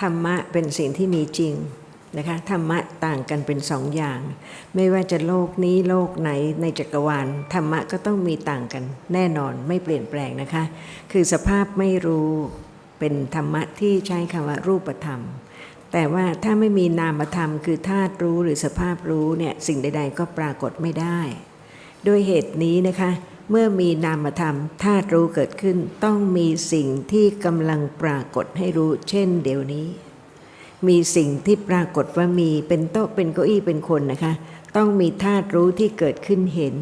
ธรรมะเป็นสิ่งที่มีจริงนะคะธรรมะต่างกันเป็นสองอย่าง ไม่ว่าจะโลกนี้โลกไหนในจักรวาลธรรมะก็ต้องมีต่างกัน แน่นอนไม่เปลี่ยนแปลงนะคะ คือสภาพไม่รู้เป็นธรรมะที่ใช้คำว่ารูปธรรม แต่ว่าถ้าไม่มีนามธรรม คือธาตุรู้หรือสภาพรู้เนี่ยสิ่งใด ๆ ก็ปรากฏไม่ได้ด้วยเหตุนี้นะคะ เมื่อมีนามธรรมธาตุรู้เกิดขึ้น ต้องมีสิ่งที่กำลังปรากฏให้รู้ เช่น เดี๋ยวนี้ มีสิ่งที่ปรากฏว่ามีเป็นโต๊ะเป็นเก้าอี้เป็นคนนะคะ ต้องมีธาตุรู้ที่เกิดขึ้นเห็น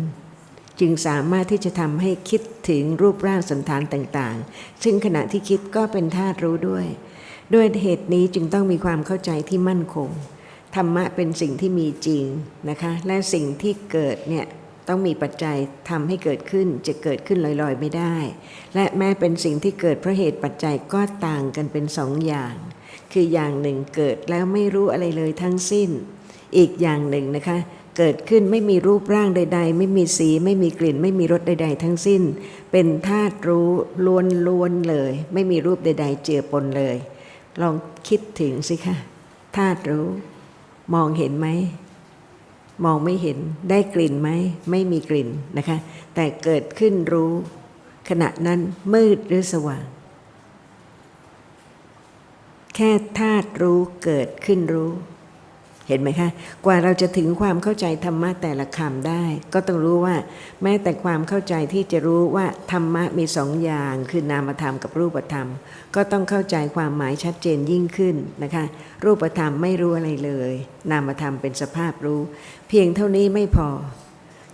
จึงสามารถที่จะทำให้คิดถึงรูปร่างสันฐานต่างๆ ซึ่งขณะที่คิดก็เป็นธาตุรู้ด้วย ด้วยเหตุนี้จึงต้องมีความเข้าใจที่มั่นคงธรรมะเป็นสิ่งที่มีจริงนะคะ และสิ่งที่เกิดเนี่ย ต้องมีปัจจัยทำให้เกิดขึ้นจะเกิดขึ้นลอยๆไม่ได้ และแม้เป็นสิ่งที่เกิดเพราะเหตุปัจจัยก็ต่างกันเป็นสองอย่าง คืออย่างหนึ่งเกิดแล้วไม่รู้อะไรเลยทั้งสิ้น อีกอย่างหนึ่งนะคะ เกิดขึ้นไม่มีรูปร่างใด ๆ ไม่มีสี ไม่มีกลิ่น ไม่มีรสใด ๆ ทั้งสิ้น เป็นธาตุรู้ล้วนๆเลย ไม่มีรูปใด ๆ เจือปนเลย ลองคิดถึงสิคะธาตุรู้ มองเห็นไหม มองไม่เห็นได้กลิ่นไหมไม่มีกลิ่นนะคะ แต่เกิดขึ้นรู้ ขณะนั้นมืดหรือสว่าง แค่ธาตุรู้เกิดขึ้นรู้ เห็นไหมคะ กว่าเราจะถึงความเข้าใจธรรมะแต่ละคำได้ ก็ต้องรู้ว่า แม้แต่ความเข้าใจที่จะรู้ว่าธรรมะมีสองอย่าง คือนามธรรมกับรูปธรรม ก็ต้องเข้าใจความหมายชัดเจนยิ่งขึ้นนะคะ รูปธรรมไม่รู้อะไรเลย นามธรรมเป็นสภาพรู้ เพียงเท่านี้ไม่พอ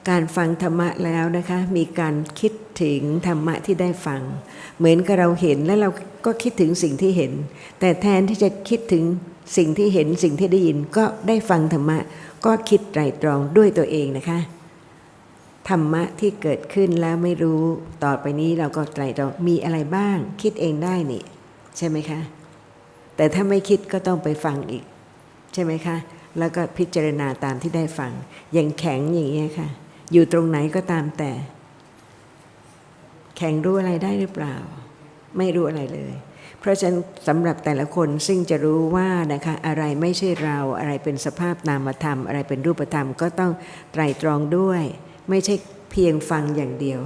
การฟังธรรมะแล้วนะคะ มีการคิดถึงธรรมะที่ได้ฟัง เหมือนกับเราเห็นแล้วเราก็คิดถึงสิ่งที่เห็น แต่แทนที่จะคิดถึง สิ่งที่เห็นสิ่งที่ได้ยินก็ได้ฟังธรรมะ ก็คิดไตรตรองด้วยตัวเองนะคะธรรมะที่เกิดขึ้นแล้วไม่รู้ต่อไปนี้เราก็ไตรตรองมีอะไรบ้าง คิดเองได้นี่ ใช่ไหมคะ แต่ถ้าไม่คิดก็ต้องไปฟังอีก ใช่ไหมคะ แล้วก็พิจารณาตามที่ได้ฟัง อย่างแข็งอย่างเงี้ยค่ะ อยู่ตรงไหนก็ตามแต่ แข็งรู้อะไรได้หรือเปล่า ไม่รู้อะไรเลย เพราะฉะนั้นสำหรับแต่ละคนซึ่งจะรู้ว่านะคะอะไรไม่ใช่เราอะไรเป็นสภาพนามธรรม อะไรเป็นรูปธรรมก็ต้องไตรตรองด้วย ไม่ใช่เพียงฟังอย่างเดียว